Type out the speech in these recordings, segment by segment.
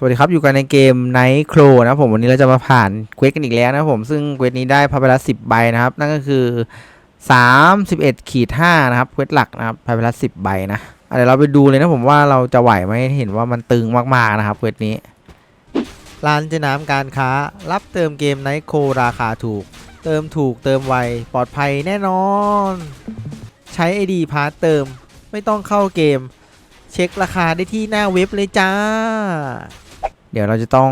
สวัสดีครับอยู่กันในเกม Night Crow นะผมวันนี้เราจะมาผ่านเควสกันอีกแล้วนะผมซึ่งเควสนี้ได้พาไปละสิบใบนะครับ นั่นก็คือ31ขีด5นะครับเควสหลักนะครับพาไปละสิบใบนะเดี๋ยวเราไปดูเลยนะผมว่าเราจะไหวไหมเห็นว่ามันตึงมากๆนะครับเควสนี้ร้านเจน้ำการค้า รับเติมเกม Night Crow ราคาถูก เติมถูกเติมไวปลอดภัยแน่นอน ใช้ ID พาร์ทเติมไม่ต้องเข้าเกม เช็คราคาได้ที่หน้าเว็บเลยจ้า เดี๋ยวเราจะต้อง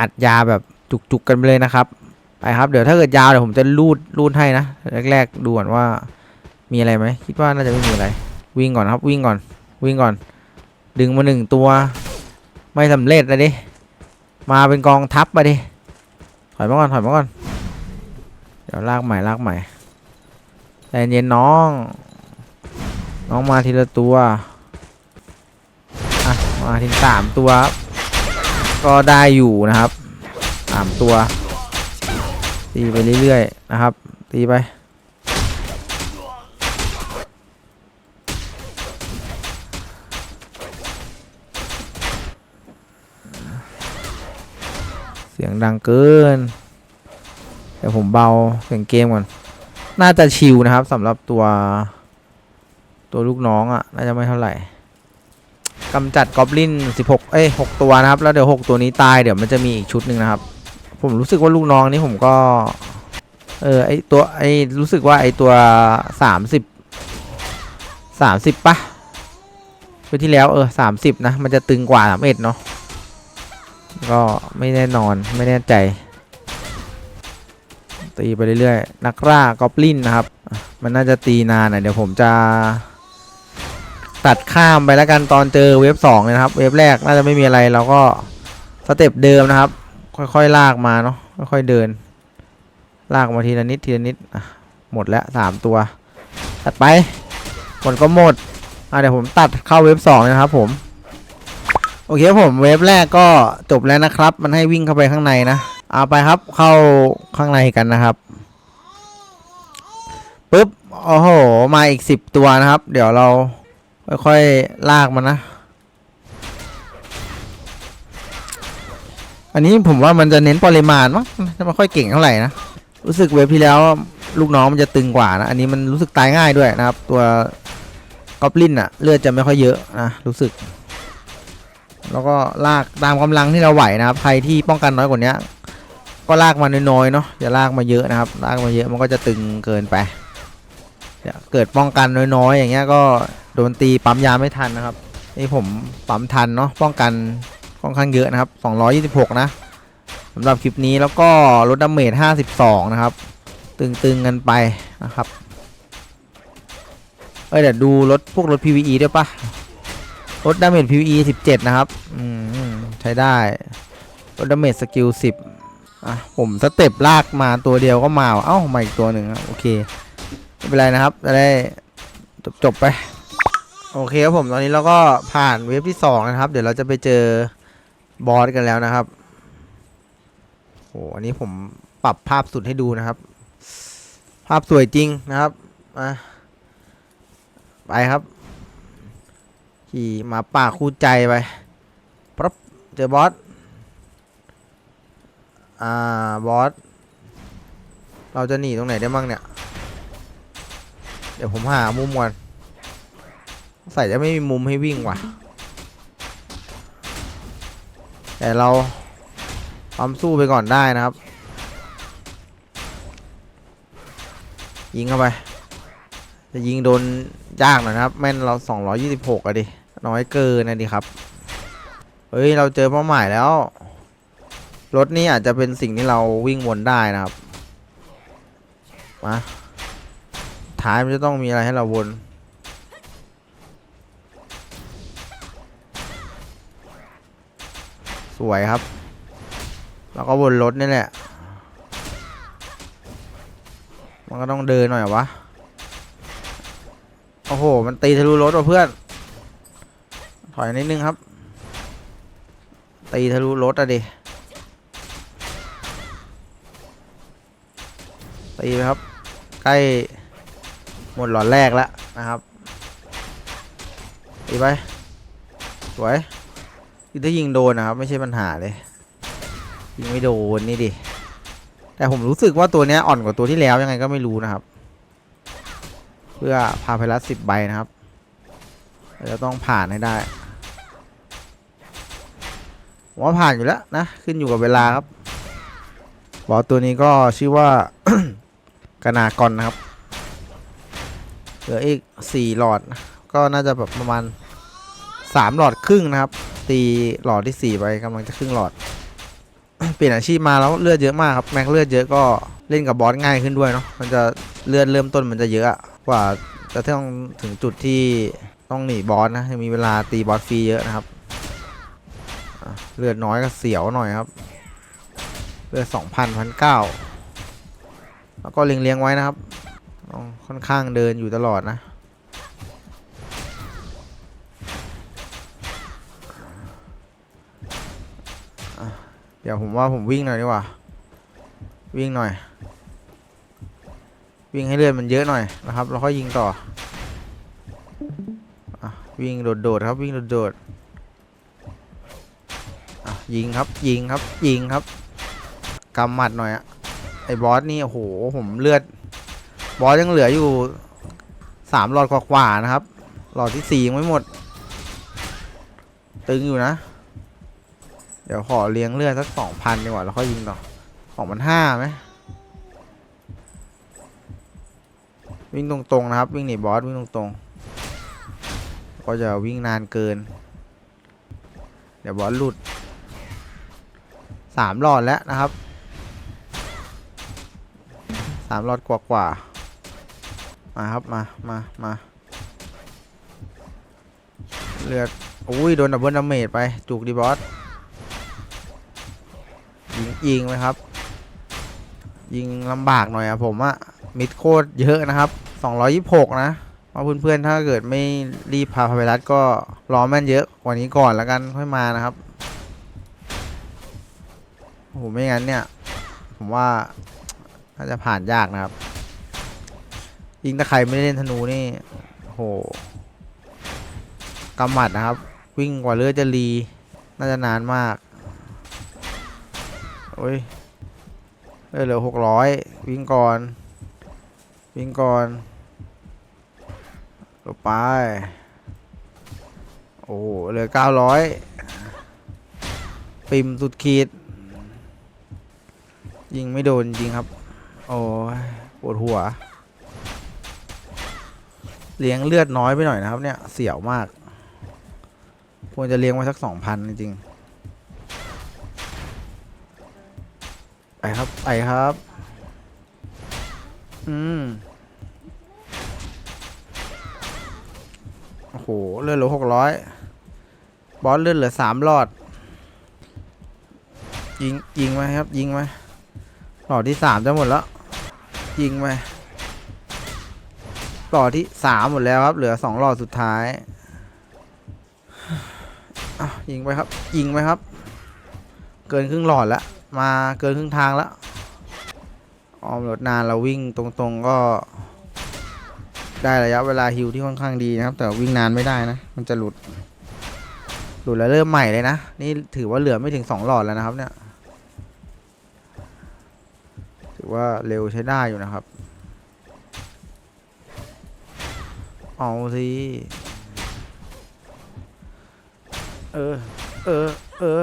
อัดยาแบบจุกๆกันไปเลยนะครับ ไปครับ เดี๋ยวถ้าเกิดยาวเดี๋ยวผมจะรูดรูดให้นะ แรกๆดูก่อนว่ามีอะไรไหมคิดว่าน่าจะไม่มีอะไร วิ่งก่อนครับวิ่งก่อน วิ่งก่อน ดึงมาหนึ่งตัว ไม่สำเร็จเลยดิมาเป็นกองทัพมาดิถอยมาก่อนถอยมาก่อนเดี๋ยวลากใหม่ลากใหม่ใจเย็นน้อง น้องมาทีละตัวอะมาถึงสามตัวครับ ก็ได้อยู่นะครับสามตัว ตีไปเรื่อยๆนะครับ ตีไป เสียงดังเกิน เดี๋ยวผมเบาเสียงเกมก่อน น่าจะชิลนะครับสำหรับตัว ตัวลูกน้องอะ่ะ น่าจะไม่เท่าไหร่ กำจัดกอบลิน 16 เอ้ย 6 ตัวนะครับ แล้วเดี๋ยว 6 ตัวนี้ตาย เดี๋ยวมันจะมีอีกชุดหนึ่งนะครับ ผมรู้สึกว่าลูกน้องนี้ผมก็ เออ ไอตัว ไอรู้สึกว่าไอตัว 30 30ปะไปที่แล้ว เออ 30 นะ มันจะตึงกว่า31เนาะ ก็ไม่แน่นอน ไม่แน่ใจ ตีไปเรื่อยๆ นักล่ากอบลินนะครับ มันน่าจะตีนานนะเดี๋ยวผมจะ ตัดข้ามไปแล้วกันตอนเจอเวฟสองเลยนะครับ เวฟแรกน่าจะไม่มีอะไรเราก็สเต็ปเดิมนะครับ ค่อยๆลากมาเนาะค่อยๆเดิน ลากมาทีละนิดทีละนิดหมดแล้วสามตัว ตัดไปหมดก็หมดอะเดี๋ยวผมตัดเข้าเวฟสองนะครับผมโอเคครับผมเวฟแรกก็จบแล้วนะครับ มันให้วิ่งเข้าไปข้างในนะเอาไปครับเข้าข้างในกันนะครับปุ๊บโอ้โหมาอีกสิบตัวนะครับ เดี๋ยวเรา ค่อยๆลากมันนะ อันนี้ผมว่ามันจะเน้นปริมาณมั้งจะไม่ค่อยเก่งเท่าไหร่นะ รู้สึกเว็บที่แล้วลูกน้องมันจะตึงกว่านะ อันนี้มันรู้สึกตายง่ายด้วยนะครับ ตัวกอบลินอะเลือดจะไม่ค่อยเยอะนะรู้สึก แล้วก็ลากตามกำลังที่เราไหวนะครับใครที่ป้องกันน้อยกว่านี้ก็ลากมาน้อยๆเนาะอย่าลากมาเยอะนะครับ ลากมาเยอะมันก็จะตึงเกินไปเกิดป้องกันน้อยๆอย่างเงี้ยก็ โดนตีปั๊มยาไม่ทันนะครับ นี่ผมปั๊มทันเนาะป้องกันค่อนข้างเยอะนะครับ 226 นะสำหรับคลิปนี้แล้วก็ลดดาเมจ52 นะครับ ตึงๆกันไปนะครับ เอ้ยเดี๋ยวดูรถพวกรถ PVE ด้วยปะลดดาเมจ PVE 17 นะครับ อืมใช้ได้ลดดาเมจสกิล 10 อะ ผมสเต็ปลากมาตัวเดียวก็มา เอ้ามาอีกตัวหนึ่งโอเค ไม่เป็นไรนะครับ จะได้จบจบไป โอเคครับผมตอนนี้เราก็ผ่านเวฟที่สองนะครับ เดี๋ยวเราจะไปเจอบอสกันแล้วนะครับโอ้อันนี้ผมปรับภาพสุดให้ดูนะครับ ภาพสวยจริงนะครับมาไปครับ ขี่มาป่าคู่ใจไปปั๊บเจอบอสอ่าบอสเราจะหนีตรงไหนได้มั่งเนี่ย เดี๋ยวผมหามุมก่อน ใส่จะไม่มีมุมให้วิ่งว่ะ แต่เราปั๊มสู้ไปก่อนได้นะครับ ยิงเข้าไป จะยิงโดนยากหน่อยนะครับ แม่นเรา 226อะดิ น้อยเกินนะดิครับ เฮ้ย เราเจอเป้าหมายแล้ว รถนี้อาจจะเป็นสิ่งที่เราวิ่งวนได้นะครับ มา ท้ายมันจะต้องมีอะไรให้เราวน สวยครับ แล้วก็วนรถนี่แหละ มันก็ต้องเดินหน่อยวะ โอ้โห มันตีทะลุรถว่ะเพื่อน ถอยนิดนึงครับ ตีทะลุรถอะดิ ตีไปครับ ใกล้หมดหลอดแรกแล้วนะครับ ตีไป สวย คือถ้ายิงโดนนะครับ ไม่ใช่ปัญหาเลย ยิงไม่โดนนี่ดิ แต่ผมรู้สึกว่าตัวนี้อ่อนกว่าตัวที่แล้วยังไงก็ไม่รู้นะครับ เพื่อพาไพลัสสิบใบนะครับเราจะต้องผ่านให้ได้ผมว่าผ่านอยู่แล้วนะ ขึ้นอยู่กับเวลาครับ บอสตัวนี้ก็ชื่อว่ากนากรนะครับ เหลืออีกสี่หลอด ก็น่าจะแบบประมาณสามหลอดครึ่งนะครับ ตีหลอดที่สี่ไปกำลังจะครึ่งหลอด เปลี่ยนอาชีพมาแล้วเลือดเยอะมากครับ แม็กเลือดเยอะก็เล่นกับบอสง่ายขึ้นด้วยเนาะมันจะเลือดเริ่มต้นมันจะเยอะกว่าจะต้องถึงจุดที่ต้องหนีบอสนะยังมีเวลาตีบอสฟรีเยอะนะครับเลือดน้อยก็เสียวหน่อยครับเลือดสองพันพันเก้าแล้วก็เลี้ยงไว้นะครับค่อนข้างเดินอยู่ตลอดนะ เดี๋ยวผมว่าผมวิ่งหน่อยดีกว่า วิ่งหน่อย วิ่งให้เลือดมันเยอะหน่อยนะครับ แล้วค่อยยิงต่ออวิ่งโดดๆครับ วิ่งโดดๆยิงครับ ยิงครับ ยิงครับกำหมัดหน่อยอะไอ้บอสนี่โอ้โหผมเลือด บอสยังเหลืออยู่สามหลอดกว่าๆนะครับ หลอดที่สี่ยังไม่หมด ตึงอยู่นะ เดี๋ยวขอเลี้ยงเลือดสักสองพันดีกว่าแล้วค่อยยิงต่อสองพันห้าไหมวิ่งตรงๆนะครับ วิ่งหนีบอสวิ่งตรงๆ ก็จะวิ่งนานเกิน เดี๋ยวบอสหลุดสามหลอดแล้วนะครับสามหลอดกว่าๆมาครับมามามาเลือดอุ้ยโดนดับเบิลดาเมจไปจุกดีบอส ยิงยิงไหมครับ ยิงลำบากหน่อยอะผมอะมิดโคตรเยอะนะครับ 226 นะเพราะเพื่อนๆถ้าเกิดไม่รีบพาพาไปรัดก็รอแม่นเยอะกว่านี้ก่อนแล้วกันค่อยมานะครับโอ้โหไม่งั้นเนี่ย ผมว่าน่าจะผ่านยากนะครับ ยิงถ้าใครไม่ได้เล่นธนูนี่โอ้โหกำหมัดนะครับ วิ่งกว่าเลือดจะรี น่าจะนานมาก โอ้ยเอ้เหลือหกร้อยวิ่งก่อน วิ่งก่อนลงไป โอ้โหเหลือเก้าร้อยปิมสุดขีด ยิงไม่โดนจริงครับ โอ้ปวดหัว เลี้ยงเลือดน้อยไปหน่อยนะครับเนี่ย เสียวมาก ควรจะเลี้ยงไว้สักสองพันจริงๆ ไปครับไปครับ อืม โอ้โห เลือดเหลือหกร้อยบอสเลือดเหลือสามหลอด ยิง ยิงไหมครับ ยิงไหมหลอดที่สามจะหมดแล้ว ยิงไหมหลอดที่สามหมดแล้วครับ เหลือสองหลอดสุดท้ายอะยิงไปครับ ยิงไหมครับ เกินครึ่งหลอดแล้ว มาเกินครึ่งทางแล้วออมรถนานเราวิ่งตรงๆก็ ได้ระยะเวลาฮิวที่ค่อนข้างดีนะครับ แต่วิ่งนานไม่ได้นะ มันจะหลุด หลุดแล้วเริ่มใหม่เลยนะ นี่ถือว่าเหลือไม่ถึงสองหลอดแล้วนะครับ เนี่ย ถือว่าเร็วใช้ได้อยู่นะครับ เอาสิเออ เออ เออ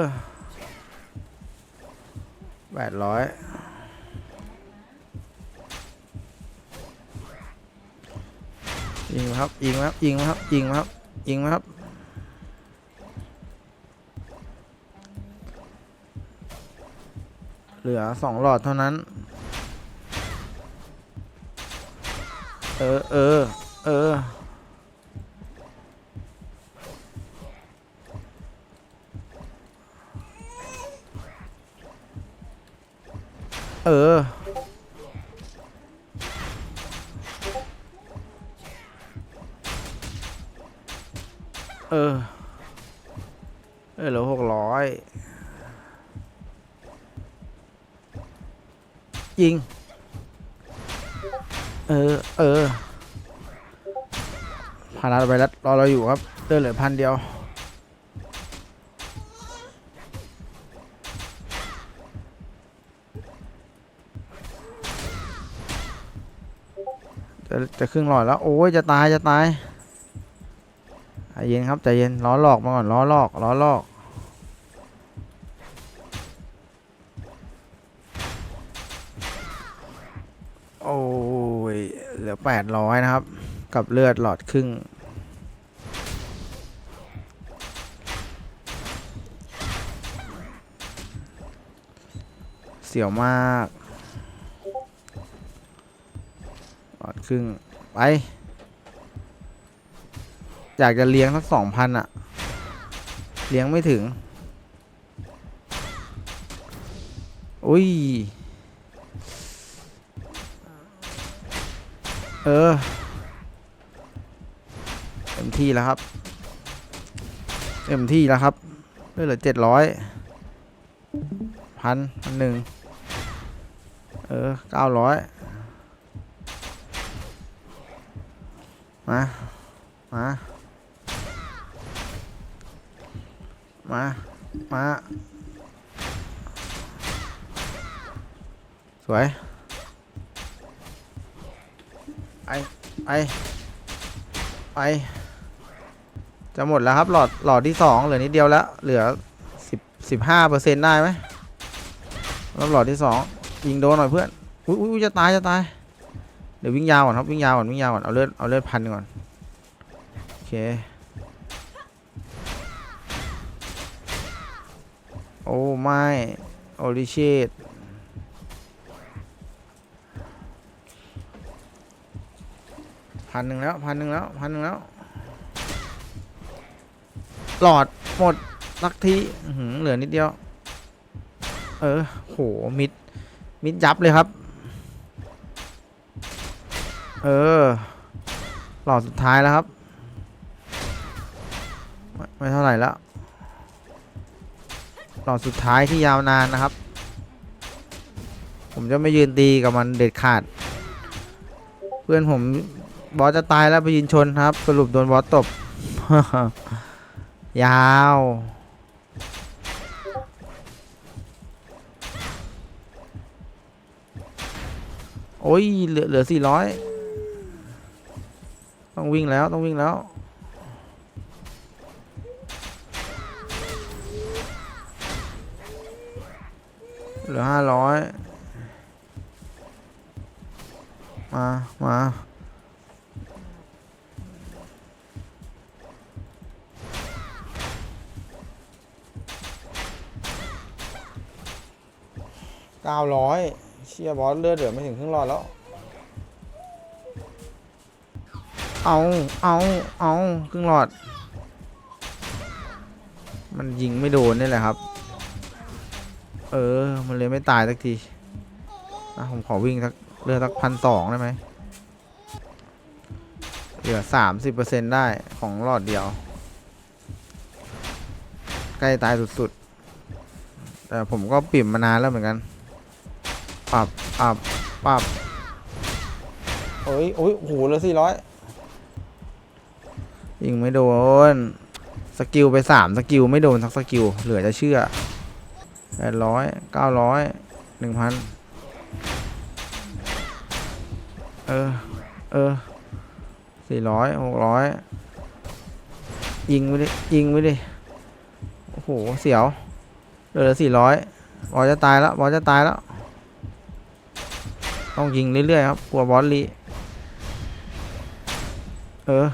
แปดร้อยยิงครับ ยิงครับ ยิงครับ ยิงครับ ยิงครับ เหลือสองหลอดเท่านั้น เออ เออ เออ เออ เออ เออเหลือหกร้อยยิง เออ เออพาราไปแล้วรอเราอยู่ครับเลือดเหลือพันเดียว จะจะครึ่งหลอดแล้ว โอ้ยจะตายจะตายใจเย็นครับใจเย็นล้อหลอกมาก่อนล้อหลอกล้อหลอกโอ้ยเหลือแปดร้อยนะครับ กับเลือดหลอดครึ่งเสียวมาก หลอดครึ่ง ไป อยากจะเลี้ยงสักสองพันอะเลี้ยงไม่ถึง อุ้ย เออ เต็มที่แล้วครับ เต็มที่แล้วครับเหลือเจ็ดร้อยพันพันหนึ่งเออเก้าร้อย มา มา มา มา สวยไปไปไปจะหมดแล้วครับ หลอด หลอดที่สองเหลือนิดเดียวแล้ว เหลือสิบสิบห้าเปอร์เซ็นต์ได้ไหมแล้วหลอดที่สองยิงโดนหน่อยเพื่อน อุ้ยอุ้ยจะตาย จะตาย เดี๋ยววิ่งยาวก่อนครับวิ่งยาวก่อนวิ่งยาวก่อนเอาเลือดเอาเลือดพันก่อนโอเคโอ้ไม่โอริเชตพันหนึ่งแล้วพันหนึ่งแล้วพันหนึ่งแล้ว หลอดหมดสักทีเหลือนิดเดียว เออโหมิดมิดยับเลยครับ เออ หลอดสุดท้ายแล้วครับ ไม่ไม่เท่าไหร่แล้ว หลอดสุดท้ายที่ยาวนานนะครับ ผมจะไม่ยืนตีกับมันเด็ดขาด เพื่อนผมบอสจะตายแล้วไปยืนชนครับ สรุปโดนบอสตบ ยาวโอ้ยเหลือเหลือสี่ร้อย ต้องวิ่งแล้วต้องวิ่งแล้วเหลือห้าร้อยมา มาเก้าร้อยเชียบอสเลือดเหลือไม่ถึงครึ่งหลอดแล้ว เอาเอาเอาครึ่งหลอด มันยิงไม่โดนนี่แหละครับ เออ มันเลยไม่ตายสักทีอะผมขอวิ่งสักเรือสักพันสองได้ไหมเหลือสามสิบเปอร์เซ็นได้ของหลอดเดียว ใกล้ตายสุดๆ แต่ผมก็ปิ่มมานานแล้วเหมือนกัน ปรับปรับปรับโอ้ยโอ้ยโหเหลือสี่ร้อย ยิงไม่โดน สกิลไปสามสกิลไม่โดนสักสกิลเหลือจะเชื่อแปดร้อยเก้าร้อยหนึ่งพันเออ เออสี่ร้อยหกร้อยยิงไปดิยิงไปดิโอ้โห เสียวเหลือสี่ร้อยบอสจะตายแล้วบอสจะตายแล้ว ต้องยิงเรื่อยๆครับ กลัวบอสลีเออ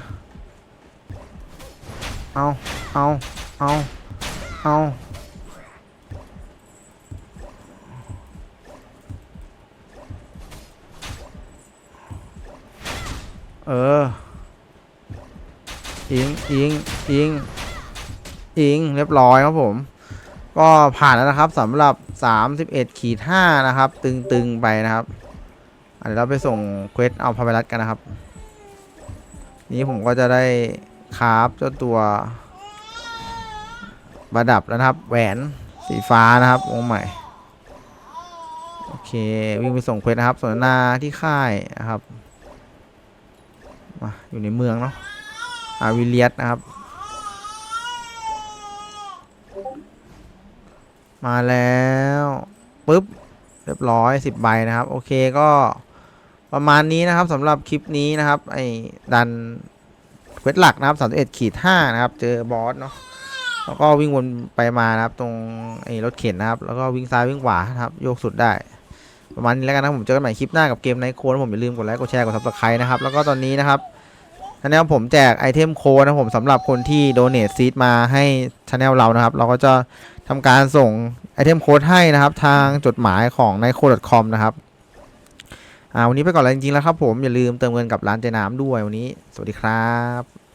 เอาเอาเอาเอาเออ อิง อิง อิง อิง เรียบร้อยครับผม ก็ผ่านแล้วนะครับสำหรับ 31ขีด5นะครับ ตึง ๆ ไปนะครับเดี๋ยวเราไปส่งเควสเอาพาไปรัดกันนะครับ นี้ผมก็จะได้ คราฟเจ้าตัวประดับแล้วนะครับ แหวนสีฟ้านะครับวงใหม่ โอเค วิ่งไปส่งเควสนะครับสนนาที่ค่ายนะครับมาอยู่ในเมืองเนาะอาวิเลียสนะครับ มาแล้วปุ๊บเรียบร้อยสิบใบนะครับ โอเคก็ประมาณนี้นะครับสำหรับคลิปนี้นะครับ ไอ้ดัน เควสหลักนะครับ31ขีด5นะครับ เจอบอสเนาะแล้วก็วิ่งวนไปมานะครับ ตรงไอ้รถเข็นนะครับ แล้วก็วิ่งซ้ายวิ่งขวานะครับ โยกสุดได้ ประมาณนี้แล้วกันนะผมเจอกันใหม่คลิปหน้ากับเกมไนโค้ดผมอย่าลืมกดไลค์กดแชร์กดซับสไครต์นะครับ แล้วก็ตอนนี้นะครับชาแนลผมแจกไอเทมโค้ดนะผมสำหรับคนที่โดเน t ซีดมาให้ชาแนลเรานะครับ เราก็จะทำการส่งไอเทมโค้ดให้นะครับ ทางจดหมายของ n i c o c o m นะครับ อ่าวันนี้ไปก่อนแล้วจริงๆแล้วครับผมอย่าลืมเติมเงินกับร้านเจน้ำด้วยวันนี้ สวัสดีครับ